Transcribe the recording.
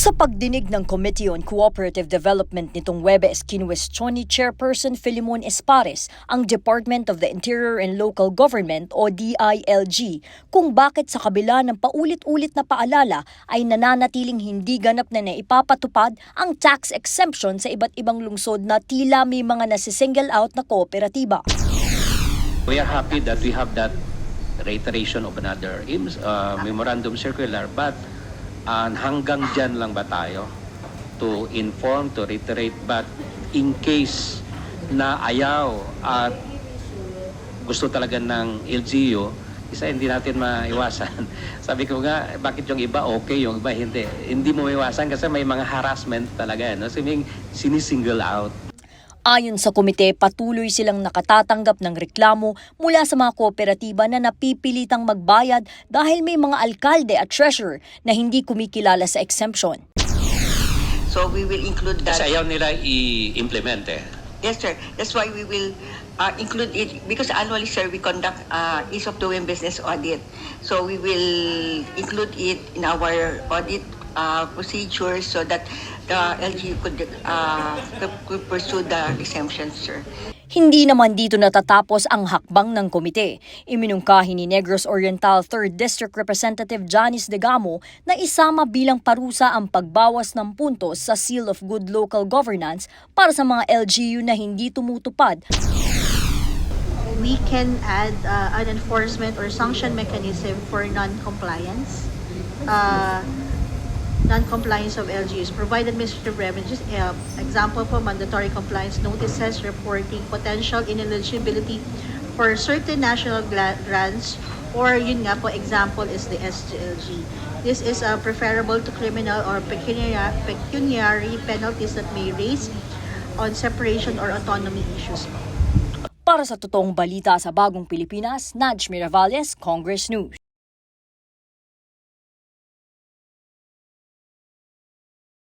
Sa pagdinig ng Committee on Cooperative Development nitong Webes, kinwestiyon ni Chairperson Filimon Espares ang Department of the Interior and Local Government o DILG kung bakit sa kabila ng paulit-ulit na paalala ay nananatiling hindi ganap na naipapatupad ang tax exemption sa iba't ibang lungsod na tila may mga nasisingle out na kooperatiba. We are happy that we have that reiteration of another IMS, uh, memorandum circular, but uh, hanggang dyan lang ba tayo to inform, to reiterate, but in case na ayaw at gusto talaga ng LGU, isa hindi natin maiwasan. Sabi ko nga, bakit yung iba okay, yung iba hindi. Hindi mo maiwasan kasi may mga harassment talaga. eh, No? Sabi, sinisingle out. Ayon sa komite, patuloy silang nakatatanggap ng reklamo mula sa mga kooperatiba na napipilitang magbayad dahil may mga alkalde at treasurer na hindi kumikilala sa exemption. So we will include that. Kasi ayaw nila i-implement eh. Yes, sir. That's why we will uh, include it because annually, sir, we conduct uh, ease of doing business audit. So we will include it in our audit uh, procedures so that the LG could, uh, could pursue the exemptions, sir. Hindi naman dito natatapos ang hakbang ng komite. Iminungkahi ni Negros Oriental 3rd District Representative Janice Degamo na isama bilang parusa ang pagbawas ng puntos sa Seal of Good Local Governance para sa mga LGU na hindi tumutupad we can add uh, an enforcement or sanction mechanism for non-compliance. Uh, non-compliance of LGUs. Provide administrative remedies. Uh, example po, mandatory compliance notices reporting potential ineligibility for certain national grants or yun nga po, example is the SGLG. This is uh, preferable to criminal or pecuniary, penalties that may raise on separation or autonomy issues para sa totoong balita sa Bagong Pilipinas, Naj Miravales, Congress News.